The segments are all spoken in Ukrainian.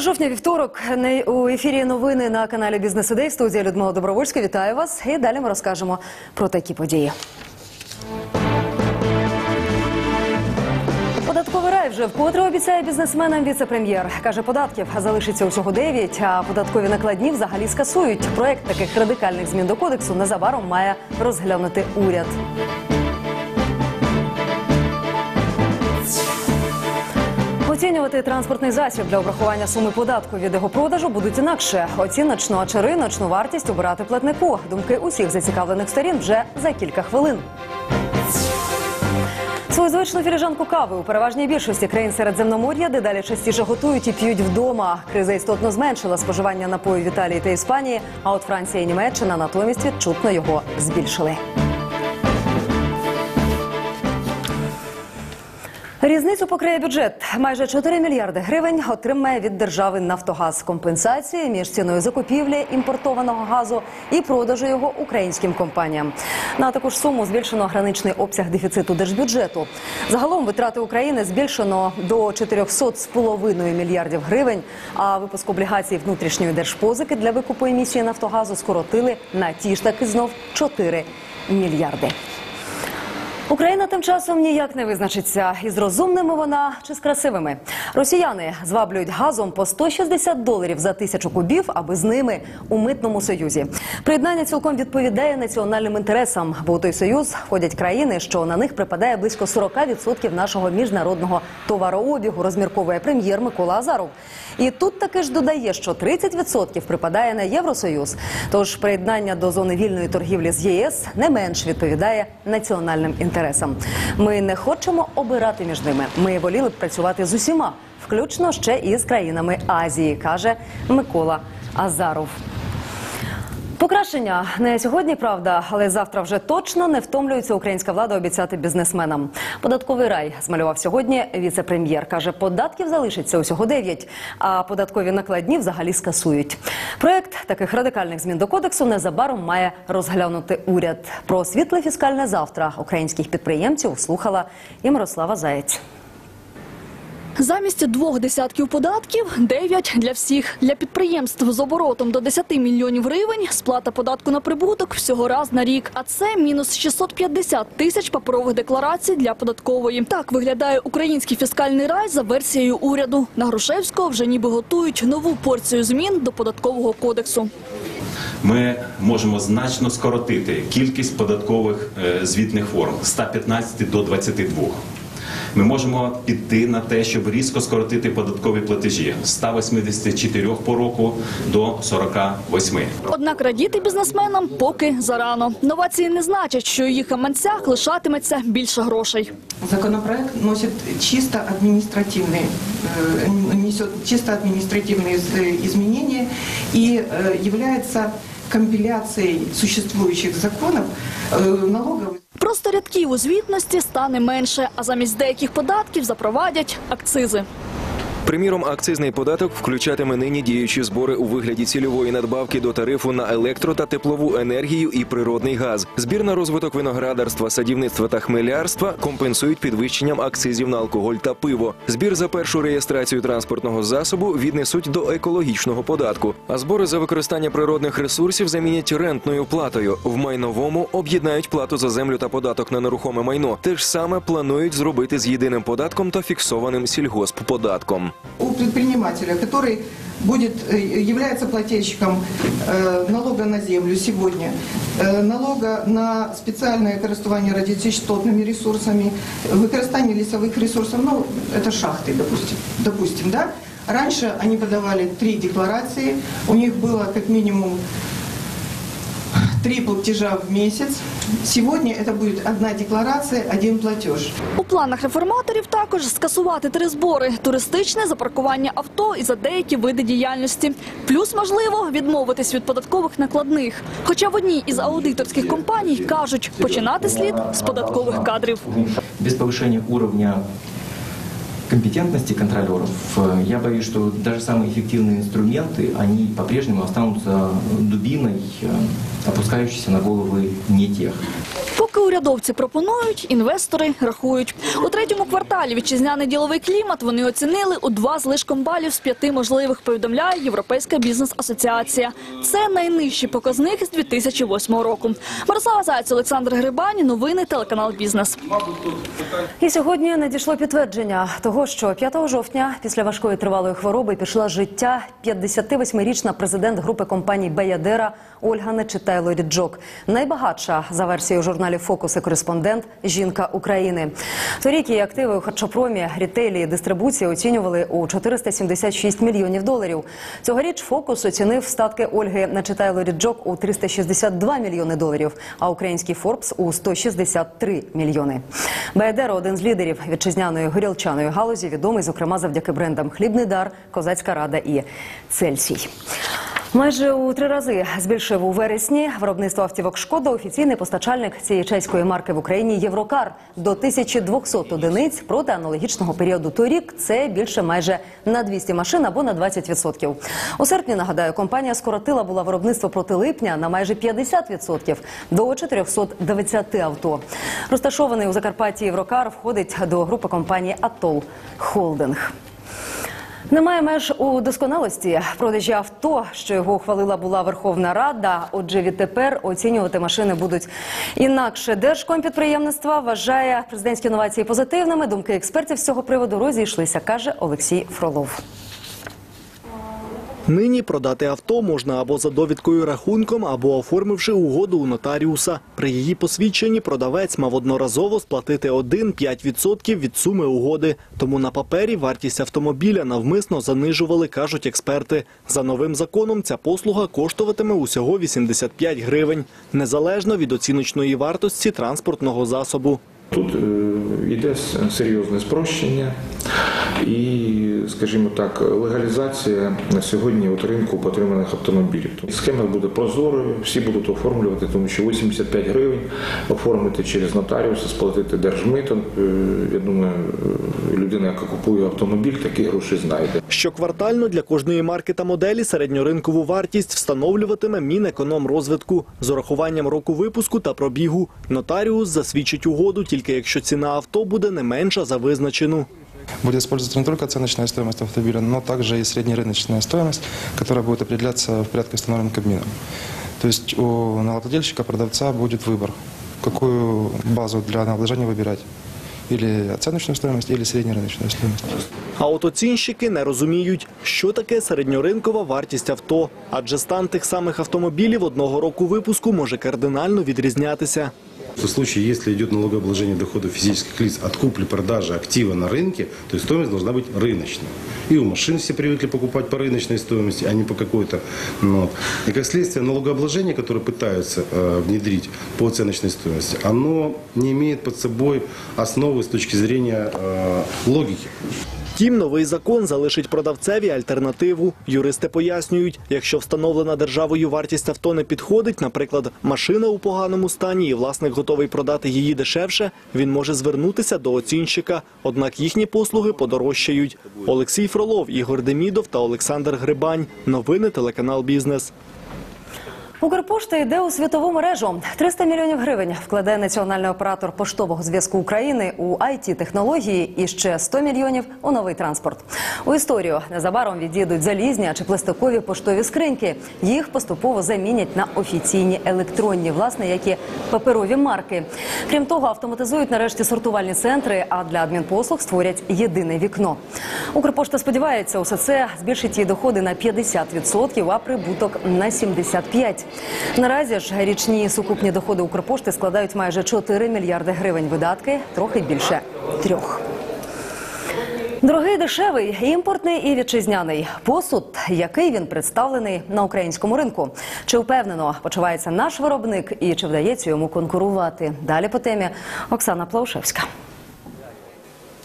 9 жовтня, вівторок. У ефірі новини на каналі Бізнес Ідей. Студія Людмила Добровольська. Вітаю вас. І далі ми розкажемо про такі події. Податковий рай вже вкотре обіцяє бізнесменам віце-прем'єр. Каже, податків залишиться усього 9, а податкові накладні взагалі скасують. Проект таких радикальних змін до кодексу незабаром має розглянути уряд. Оцінювати транспортний засіб для обрахування суми податку від його продажу будуть інакше. Оціночну чи риночну вартість обирати платнику. Думки усіх зацікавлених сторін вже за кілька хвилин. Свою звичну філіжанку кави у переважній більшості країн Середземномор'я дедалі частіше готують і п'ють вдома. Криза істотно зменшила споживання напою в Італії та Іспанії. А от Франція і Німеччина натомість відчутно його збільшили. Різницю покриє бюджет. Майже 4 мільярди гривень отримає від держави Нафтогаз компенсації між ціною закупівлі імпортованого газу і продажу його українським компаніям. На таку ж суму збільшено граничний обсяг дефіциту держбюджету. Загалом витрати України збільшено до 400,5 мільярдів гривень. А випуск облігацій внутрішньої держпозики для викупу емісії Нафтогазу скоротили на ті ж таки знов 4 мільярди. Україна тим часом ніяк не визначиться із розумними вона чи з красивими. Росіяни зваблюють газом по 160 доларів за тисячу кубів, аби з ними у митному союзі. Приєднання цілком відповідає національним інтересам, бо у той союз входять країни, що на них припадає близько 40% нашого міжнародного товарообігу. Розмірковує прем'єр Микола Азаров. І тут таки ж додає, що 30% припадає на Євросоюз. Тож приєднання до зони вільної торгівлі з ЄС не менш відповідає національним інтересам. Ми не хочемо обирати між ними. Ми воліли б працювати з усіма, включно ще і з країнами Азії, каже Микола Азаров. Покращення не сьогодні, правда, але завтра вже точно не втомлюється українська влада обіцяти бізнесменам. Податковий рай змалював сьогодні віце-прем'єр. Каже, податків залишиться усього 9, а податкові накладні взагалі скасують. Проект таких радикальних змін до кодексу незабаром має розглянути уряд. Про світле фіскальне завтра українських підприємців слухала і Мирослава Заєць. Замість двох десятків податків – дев'ять для всіх. Для підприємств з оборотом до 10 мільйонів гривень сплата податку на прибуток всього раз на рік. А це мінус 650 тисяч паперових декларацій для податкової. Так виглядає український фіскальний рай за версією уряду. На Грушевського вже ніби готують нову порцію змін до податкового кодексу. Ми можемо значно скоротити кількість податкових е, звітних форм з 115 до 22. Ми можемо піти на те, щоб різко скоротити податкові платежі з 184 по року до 48. Однак радіти бізнесменам поки зарано. Новації не значать, що у їх гаманцях лишатиметься більше грошей. Законопроект носит чисто административные, э, несет чисто административные из- изменения и э, является компиляцией существующих законов э, налоговых. Просто рядків у звітності стане менше, а замість деяких податків запровадять акцизи. Приміром, акцизний податок включатиме нині діючі збори у вигляді цільової надбавки до тарифу на електро та теплову енергію і природний газ. Збір на розвиток виноградарства, садівництва та хмелярства компенсують підвищенням акцизів на алкоголь та пиво. Збір за першу реєстрацію транспортного засобу віднесуть до екологічного податку. А збори за використання природних ресурсів замінять рентною платою. В майновому об'єднають плату за землю та податок на нерухоме майно. Те ж саме планують зробити з єдиним податком та фіксованим сільгоспподатком. У предпринимателя, который будет, э, является плательщиком э, налога на землю сегодня, э, налога на специальное користування радіочастотними ресурсами, використання лесовых ресурсов, ну, это шахты, допустим, допустим, да? Раньше они подавали три декларации, у них было как минимум три платежа в месяц. Сегодня это будет одна декларация, один платеж. У планах реформаторів також скасувати три збори: туристичне, за паркування авто і за деякі види діяльності. Плюс, можливо, відмовитись від податкових накладних. Хоча в одній із аудиторських компаній кажуть, починати слід з податкових кадрів. без повышения уровня компетентности контролеров, э, я боюсь, что даже самые эффективные инструменты, они по-прежнему останутся дубиной, э, опускающейся на головы не тех. Урядовці пропонують, інвестори рахують. У третьому кварталі вітчизняний діловий клімат вони оцінили у два з лишком балів з п'яти можливих, повідомляє Європейська бізнес-асоціація. Це найнижчий показник з 2008 року. Мирослава Зайць, Олександр Грибань. Новини телеканал Бізнес. І сьогодні надійшло підтвердження того, що 5 жовтня після важкої тривалої хвороби пішла життя 58-річна президент групи компаній Баядера Ольга Нечитайло Ріджок. Найбагатша за версією журналів Фокус і кореспондент жінка України. Торік її активи у харчопромі, рітейлі дистрибуції оцінювали у 476 мільйонів доларів. Цьогоріч Фокус оцінив статки Ольги Нечитайло Ріджок у 362 мільйони доларів, а український Форбс у 163 мільйони. Баядера – один з лідерів вітчизняної горілчаної галузі, відомий, зокрема, завдяки брендам Хлібний дар, Козацька рада і Цельсій. Майже у три рази збільшив у вересні виробництво автівок Шкода офіційний постачальник цієї чеської марки в Україні Єврокар до 1200 одиниць проти аналогічного періоду торік. Це більше майже на 200 машин або на 20%. У серпні нагадаю, компанія скоротила була виробництво проти липня на майже 50% до 420 авто. Розташований у Закарпатті Єврокар входить до групи компанії Атол Холдинг. Немає меж у досконалості продажі авто, що його ухвалила була Верховна Рада. Отже, відтепер оцінювати машини будуть інакше. Держкомпідприємництва вважає президентські інновації позитивними. Думки експертів з цього приводу розійшлися, каже Олексій Фролов. Нині продати авто можна або за довідкою рахунком, або оформивши угоду у нотаріуса. При її посвідченні продавець мав одноразово сплатити 1-5% від суми угоди. Тому на папері вартість автомобіля навмисно занижували, кажуть експерти. За новим законом ця послуга коштуватиме усього 85 гривень, незалежно від оціночної вартості транспортного засобу. Тут е, йде серйозне спрощення і, скажімо так, легалізація на сьогодні от ринку потриманих автомобілів. Тобто Схема буде прозорою, всі будуть оформлювати, тому що 85 гривень оформити через нотаріуса, сплатити держмито. е, Я думаю, людина, яка купує автомобіль, такі гроші знайде. Щоквартально для кожної марки та моделі середньоринкову вартість встановлюватиме Мінекономрозвитку з урахуванням року випуску та пробігу. Нотаріус засвідчить угоду тільки якщо ціна авто буде не менша за визначену. Будет использоваться не только оценочная стоимость автомобиля, но также и среднерыночная стоимость, которая будет определяться в порядке, установленном Кабмином. То есть у налогоплательщика, продавца будет выбор, какую базу для налогообложения выбирать. Или оценочную стоимость, или середньорыночную стоимость. А не розуміють, що таке середньоринкова вартість авто, адже стан тих самих автомобілів одного року випуску може кардинально відрізнятися. В случае, если идет налогообложение доходов физических лиц от купли-продажи актива на рынке, то стоимость должна быть рыночной. И у машин все привыкли покупать по рыночной стоимости, а не по какой-то. ну, вот. И как следствие, налогообложение, которое пытаются э, внедрить по оценочной стоимости, оно не имеет под собой основы с точки зрения э, логики. Втім, новий закон залишить продавцеві альтернативу. Юристи пояснюють, якщо встановлена державою вартість авто не підходить, наприклад, машина у поганому стані і власник готовий продати її дешевше, він може звернутися до оцінщика. Однак їхні послуги подорожчають. Олексій Фролов, Ігор Демідов та Олександр Грибань. Новини телеканал Бізнес. Укрпошта йде у світову мережу. 300 мільйонів гривень вкладе національний оператор поштового зв'язку України у it технології і ще 100 мільйонів у новий транспорт. У історію незабаром відійдуть залізні чи пластикові поштові скриньки. Їх поступово замінять на офіційні електронні, власне, як і паперові марки. Крім того, автоматизують нарешті сортувальні центри, а для адмінпослуг створять єдине вікно. Укрпошта сподівається, усе це збільшить її доходи на 50%, а прибуток на 75%. Наразі ж річні сукупні доходи Укрпошти складають майже 4 мільярди гривень. Видатки трохи більше трьох. Дорогий, дешевий, імпортний і вітчизняний посуд, який він представлений на українському ринку. Чи впевнено почувається наш виробник і чи вдається йому конкурувати? Далі по темі Оксана Плаушевська.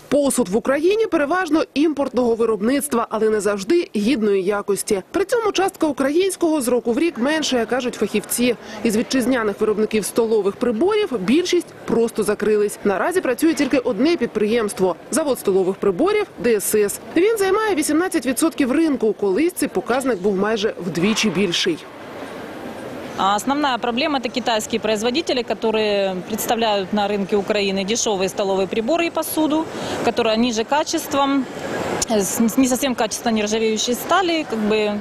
Посуд в Україні переважно імпортного виробництва, але не завжди гідної якості. При цьому частка українського з року в рік менше, кажуть фахівці. Із вітчизняних виробників столових приборів більшість просто закрились. Наразі працює тільки одне підприємство – завод столових приборів ДСС. Він займає 18% ринку. Колись цей показник був майже вдвічі більший. А основная проблема – это китайские производители, которые представляют на рынке Украины дешевые столовые приборы и посуду, которая ниже качеством, э, с не совсем качественно нержавеющей стали. Как бы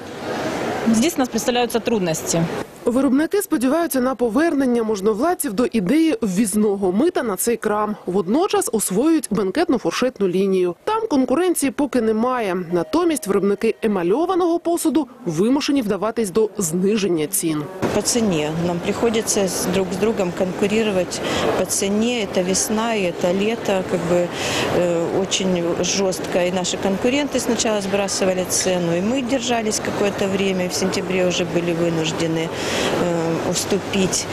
здесь у нас представляются трудности. Виробники сподіваються на повернення можновладців до ідеї ввізного мита на цей крам. Водночас освоюють бенкетно-фуршетну лінію. Там конкуренції поки немає. Натомість виробники емальованого посуду вимушені вдаватись до зниження цін. по цене. Нам приходится с- друг с другом конкурировать по цене. Это весна и это лето. Как бы э, очень жестко. И наши конкуренты сначала сбрасывали цену, и мы держались какое-то время. В сентябре уже были вынуждены э, уступить.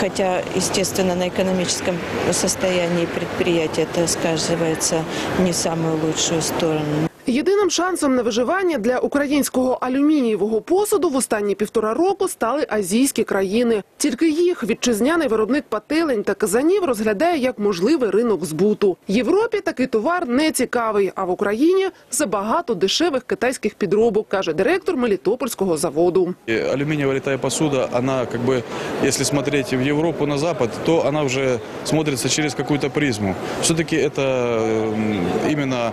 Хотя, естественно, на экономическом состоянии предприятия это сказывается не в самую лучшую сторону. Єдиним шансом на виживання для українського алюмінієвого посуду в останні півтора року стали азійські країни. Тільки їх вітчизняний виробник пателень та казанів розглядає як можливий ринок збуту. Європі такий товар не цікавий, а в Україні забагато дешевих китайських підробок, каже директор Мелітопольського заводу. И Алюминиевая литая посуда, она как бы, если смотреть в Европу, на Запад, то она уже смотрится через какую-то призму. Все-таки это м, именно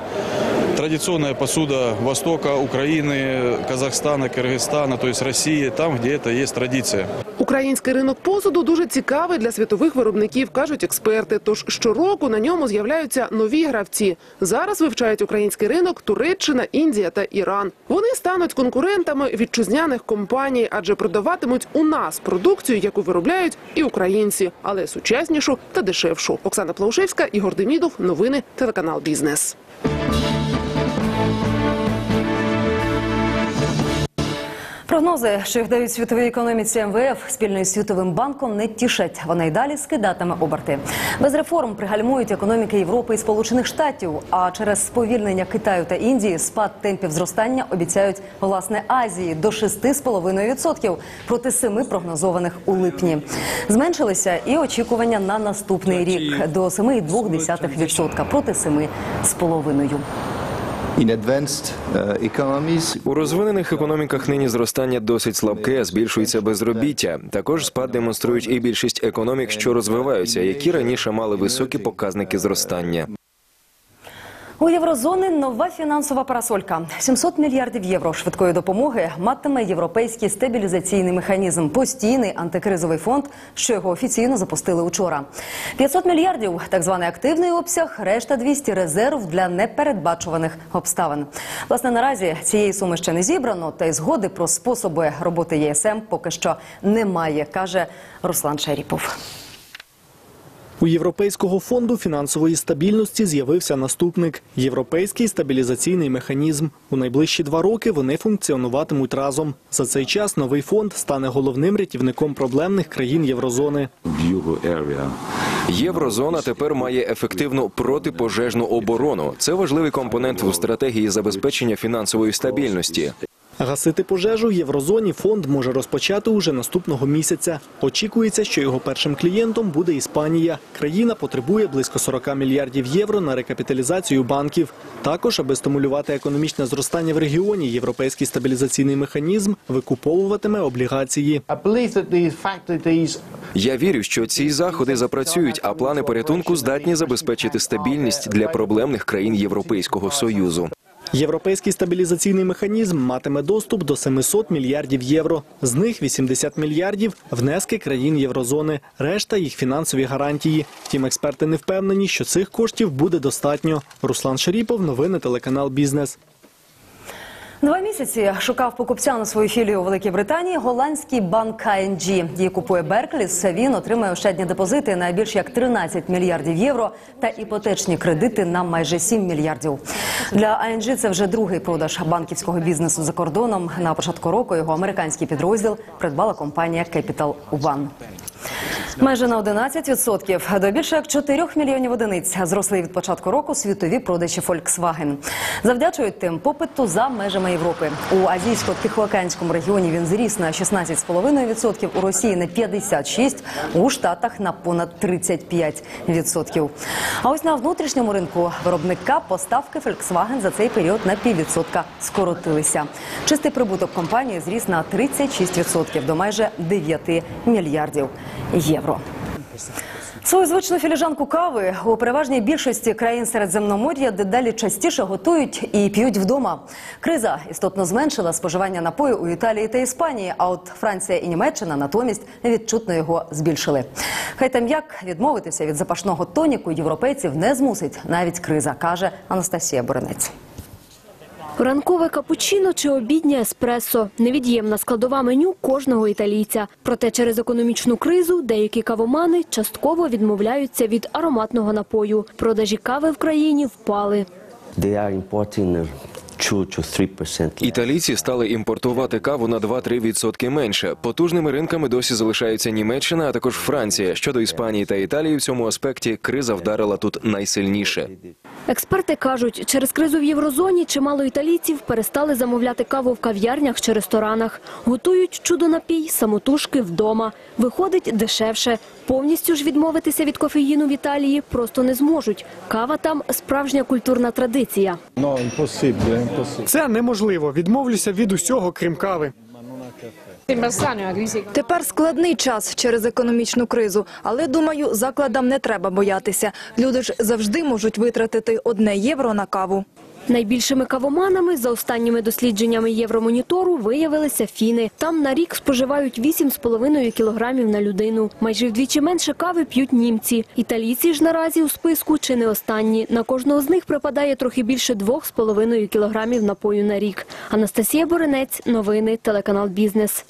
традиционная посуда Востока, Украины, Казахстана, Кыргызстана, то есть России, там, где это есть традиция. Український ринок посуду дуже цікавий для світових виробників, кажуть експерти. Тож щороку на ньому з'являються нові гравці. Зараз вивчають український ринок Туреччина, Індія та Іран. Вони стануть конкурентами вітчизняних компаній, адже продаватимуть у нас продукцію, яку виробляють і українці, але сучаснішу та дешевшу. Оксана Плаушевська, Ігор Демідов. Новини телеканал Бізнес. Прогнози, що їх дають світовій економіці МВФ спільно із світовим банком, не тішать. Вона й далі скидатиме оберти. Без реформ пригальмують економіки Європи і Сполучених Штатів. А через сповільнення Китаю та Індії спад темпів зростання обіцяють власне Азії до 6,5% проти 7 прогнозованих у липні. Зменшилися і очікування на наступний рік до 7,2% проти 7,5%. У розвинених економіках нині зростання досить слабке, збільшується безробіття. Також спад демонструють і більшість економік, що розвиваються, які раніше мали високі показники зростання. У єврозони нова фінансова парасолька. 700 мільярдів євро швидкої допомоги матиме європейський стабілізаційний механізм, постійний антикризовий фонд, що його офіційно запустили учора. 500 мільярдів так званий активний обсяг, решта 200 – резерв для непередбачуваних обставин. Власне, наразі цієї суми ще не зібрано, та й згоди про способи роботи ЄСМ поки що немає, каже Руслан Шаріпов. У Європейського фонду фінансової стабільності з'явився наступник – Європейський стабілізаційний механізм. У найближчі два роки вони функціонуватимуть разом. За цей час новий фонд стане головним рятівником проблемних країн єврозони. Єврозона тепер має ефективну протипожежну оборону. Це важливий компонент у стратегії забезпечення фінансової стабільності. Гасити пожежу в єврозоні фонд може розпочати уже наступного місяця. Очікується, що його першим клієнтом буде Іспанія. Країна потребує близько 40 мільярдів євро на рекапіталізацію банків. Також, аби стимулювати економічне зростання в регіоні, європейський стабілізаційний механізм викуповуватиме облігації. Я вірю, що ці заходи запрацюють, а плани порятунку здатні забезпечити стабільність для проблемних країн Європейського союзу. Європейський стабілізаційний механізм матиме доступ до 700 мільярдів євро. З них 80 мільярдів – внески країн єврозони, решта – їх фінансові гарантії. Втім, експерти не впевнені, що цих коштів буде достатньо. Руслан Шаріпов, новини телеканал «Бізнес». Два місяці шукав покупця на свою філію у Великій Британії голландський банк ING. Її купує Беркліс. Він отримає ощадні депозити на більш як 13 мільярдів євро та іпотечні кредити на майже 7 мільярдів. Для ING це вже другий продаж банківського бізнесу за кордоном. На початку року його американський підрозділ придбала компанія Capital One. Майже на 11% до більше як 4 мільйонів одиниць зросли від початку року світові продажі Volkswagen. Завдячують тим попиту за межами Європи. У азійсько-тихоокеанському регіоні він зріс на 16,5%, у Росії на 56%, у Штатах на понад 35%. А ось на внутрішньому ринку виробника поставки Volkswagen за цей період на піввідсотка скоротилися. Чистий прибуток компанії зріс на 36% до майже 9 мільярдів євро. Свою звичну філіжанку кави у переважній більшості країн Середземномор'я дедалі частіше готують і п'ють вдома. Криза істотно зменшила споживання напою у Італії та Іспанії. А от Франція і Німеччина натомість відчутно його збільшили. Хай там як відмовитися від запашного тоніку європейців не змусить навіть криза, каже Анастасія Боренець. Ранкове капучино чи обіднє еспресо – невід'ємна складова меню кожного італійця. Проте через економічну кризу деякі кавомани частково відмовляються від ароматного напою. Продажі кави в країні впали. They are importing 2 to 3%. Італійці стали імпортувати каву на 2-3% менше. Потужними ринками досі залишаються Німеччина, а також Франція. Щодо Іспанії та Італії, в цьому аспекті криза вдарила тут найсильніше. Експерти кажуть, через кризу в єврозоні чимало італійців перестали замовляти каву в кав'ярнях чи ресторанах. Готують чудо-напій самотужки вдома. Виходить дешевше. Повністю ж відмовитися від кофеїну в Італії просто не зможуть. Кава там – справжня культурна традиція. Це неможливо. Відмовлюся від усього, крім кави. Тепер складний час через економічну кризу, але думаю, закладам не треба боятися. Люди ж завжди можуть витратити одне євро на каву. Найбільшими кавоманами за останніми дослідженнями Євромонітору виявилися фіни. Там на рік споживають 8,5 кілограмів на людину. Майже вдвічі менше кави п'ють німці. Італійці ж наразі у списку чи не останні. На кожного з них припадає трохи більше 2,5 кілограмів напою на рік. Анастасія Боренець, новини, телеканал «Бізнес».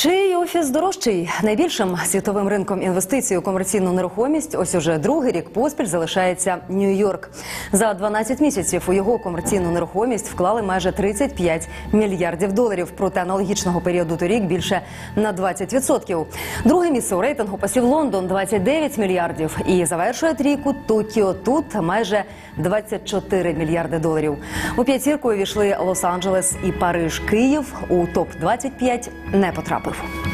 Чий офіс дорожчий? Найбільшим світовим ринком інвестицій у комерційну нерухомість ось уже другий рік поспіль залишається Нью-Йорк. За 12 місяців у його комерційну нерухомість вклали майже 35 мільярдів доларів. Проти аналогічного періоду торік більше на 20%. Друге місце у рейтингу посів Лондон 29 мільярдів і завершує трійку Токіо. Тут майже 24 мільярди доларів. У п'ятірку увійшли Лос-Анджелес і Париж. Київ у топ 25 не потрапив.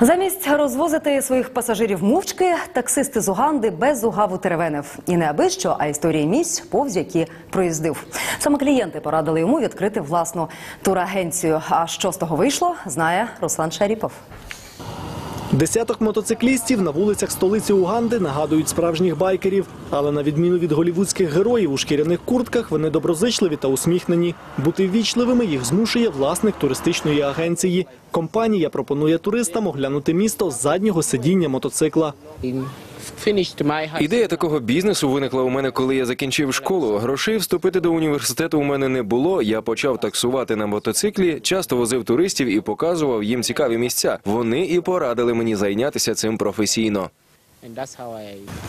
Замість розвозити своїх пасажирів мовчки, таксисти з Уганди без угаву теревенив. І не аби що, а історії місць, повз які проїздив. Саме клієнти порадили йому відкрити власну турагенцію. А що з того вийшло, знає Руслан Шаріпов. Десяток мотоциклістів на вулицях столиці Уганди нагадують справжніх байкерів. Але на відміну від голівудських героїв у шкіряних куртках, вони доброзичливі та усміхнені. Бути ввічливими їх змушує власник туристичної агенції. Компанія пропонує туристам оглянути місто з заднього сидіння мотоцикла. Ідея такого бізнесу виникла у мене, коли я закінчив школу. Грошей вступити до університету у мене не було. Я почав таксувати на мотоциклі, часто возив туристів і показував їм цікаві місця. Вони і порадили мені зайнятися цим професійно.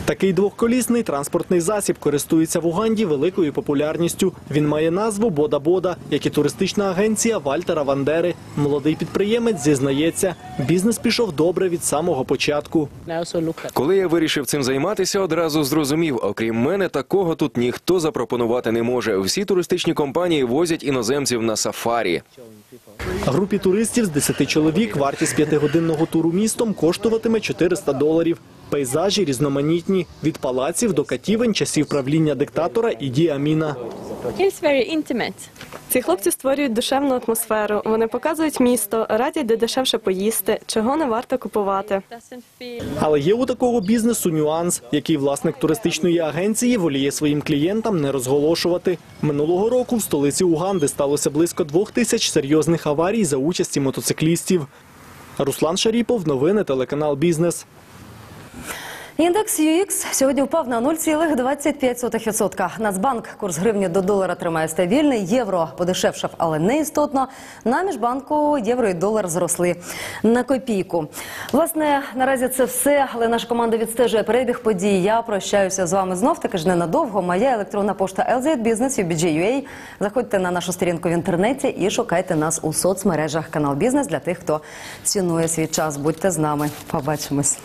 Такий двохколісний транспортний засіб користується в Уганді великою популярністю. Він має назву Бода-Бода, як і туристична агенція Вальтера Вандери. Молодий підприємець зізнається, бізнес пішов добре від самого початку. Коли я вирішив цим займатися, одразу зрозумів, окрім мене, такого тут ніхто запропонувати не може. Всі туристичні компанії возять іноземців на сафарі. Групі туристів з 10 чоловік вартість п'ятигодинного туру містом коштуватиме 400 доларів. Пейзажі різноманітні від палаців до катівень часів правління диктатора Іді Аміна. Ці хлопці створюють душевну атмосферу. Вони показують місто, радять, де дешевше поїсти, чого не варто купувати. Але є у такого бізнесу нюанс, який власник туристичної агенції воліє своїм клієнтам не розголошувати. Минулого року в столиці Уганди сталося близько двох тисяч серйозних аварій за участі мотоциклістів. Руслан Шаріпов, новини, телеканал Бізнес. Індекс UX сьогодні впав на 0,25%. Нацбанк курс гривні до долара тримає стабільний. Євро подешевшав, але не істотно. На міжбанку євро і долар зросли на копійку. Власне, наразі це все, але наша команда відстежує перебіг подій. Я прощаюся з вами знов таки ж ненадовго. Моя електронна пошта LZ Business Заходьте на нашу сторінку в інтернеті і шукайте нас у соцмережах. Канал Бізнес для тих, хто цінує свій час. Будьте з нами. Побачимось.